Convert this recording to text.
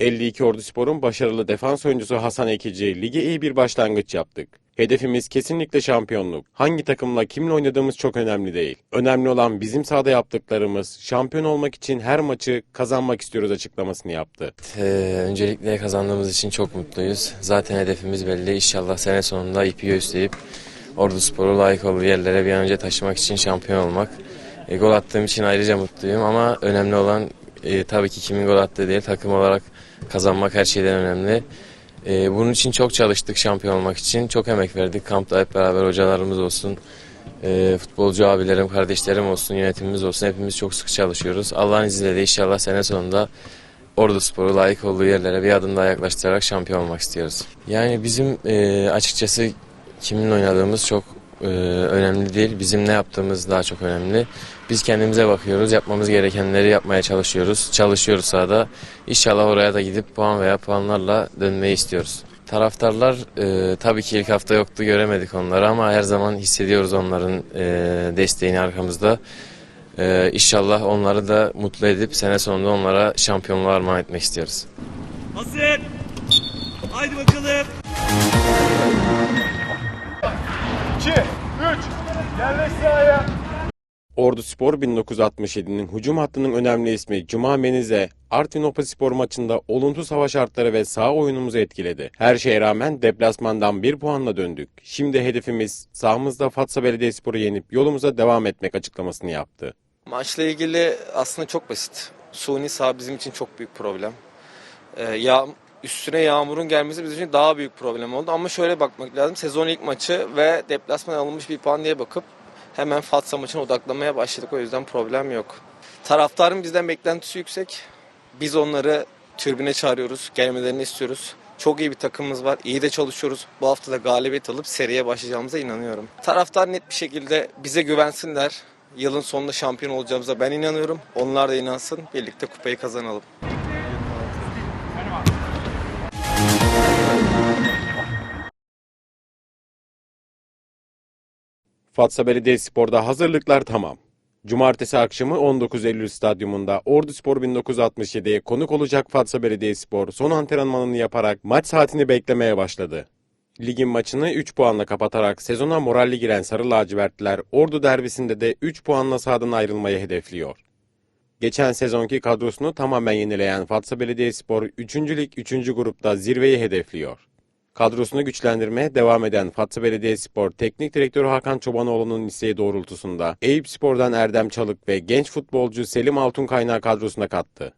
52 Ordu Spor'un başarılı defans oyuncusu Hasan Ekici lige iyi bir başlangıç yaptık. Hedefimiz kesinlikle şampiyonluk. Hangi takımla kimle oynadığımız çok önemli değil. Önemli olan bizim sahada yaptıklarımız. Şampiyon olmak için her maçı kazanmak istiyoruz açıklamasını yaptı. Ee, öncelikle kazandığımız için çok mutluyuz. Zaten hedefimiz belli. İnşallah sene sonunda ipi gösterip Ordu Spor'u layık olduğu yerlere bir an önce taşımak için şampiyon olmak. E, gol attığım için ayrıca mutluyum ama önemli olan e, tabii ki kimin gol attığı değil takım olarak kazanmak her şeyden önemli. E, bunun için çok çalıştık şampiyon olmak için. Çok emek verdik. Kampta hep beraber hocalarımız olsun. e, futbolcu abilerim, kardeşlerim olsun, yönetimimiz olsun. Hepimiz çok sıkı çalışıyoruz. Allah'ın izniyle de inşallah sene sonunda Ordu Spor'u layık olduğu yerlere bir adım daha yaklaştırarak şampiyon olmak istiyoruz. Yani bizim e, açıkçası kimin oynadığımız çok e, önemli değil. Bizim ne yaptığımız daha çok önemli. Biz kendimize bakıyoruz. Yapmamız gerekenleri yapmaya çalışıyoruz. Çalışıyoruz sahada. İnşallah oraya da gidip puan veya puanlarla dönmeyi istiyoruz. Taraftarlar e, tabii ki ilk hafta yoktu göremedik onları ama her zaman hissediyoruz onların e, desteğini arkamızda. E, inşallah onları da mutlu edip sene sonunda onlara şampiyonluğa armağan etmek istiyoruz. Hazır. Haydi bakalım. Ordu Spor 1967'nin hücum hattının önemli ismi Cuma Menize, Artvin Opaspor maçında olumsuz hava şartları ve sağ oyunumuzu etkiledi. Her şeye rağmen deplasmandan bir puanla döndük. Şimdi hedefimiz sahamızda Fatsa Belediyespor'u yenip yolumuza devam etmek açıklamasını yaptı. Maçla ilgili aslında çok basit. Suni saha bizim için çok büyük problem. Ee, yağ, üstüne yağmurun gelmesi bizim için daha büyük problem oldu. Ama şöyle bakmak lazım. Sezon ilk maçı ve deplasman alınmış bir puan diye bakıp hemen Fatsa maçına odaklamaya başladık. O yüzden problem yok. Taraftarın bizden beklentisi yüksek. Biz onları türbüne çağırıyoruz. Gelmelerini istiyoruz. Çok iyi bir takımımız var. İyi de çalışıyoruz. Bu hafta da galibiyet alıp seriye başlayacağımıza inanıyorum. Taraftar net bir şekilde bize güvensinler. Yılın sonunda şampiyon olacağımıza ben inanıyorum. Onlar da inansın. Birlikte kupayı kazanalım. Fatsa Belediyespor'da hazırlıklar tamam. Cumartesi akşamı 19 Eylül Stadyumunda Ordu Spor 1967'ye konuk olacak Fatsa Belediyespor son antrenmanını yaparak maç saatini beklemeye başladı. Ligin maçını 3 puanla kapatarak sezona moralli giren Sarı Lacivertliler Ordu derbisinde de 3 puanla sahadan ayrılmayı hedefliyor. Geçen sezonki kadrosunu tamamen yenileyen Fatsa Belediyespor 3. Lig 3. grupta zirveyi hedefliyor. Kadrosunu güçlendirmeye devam eden Fatsa Belediyespor Teknik Direktörü Hakan Çobanoğlu'nun isteği doğrultusunda Eyüp Spor'dan Erdem Çalık ve genç futbolcu Selim Altunkaynağı kadrosuna kattı.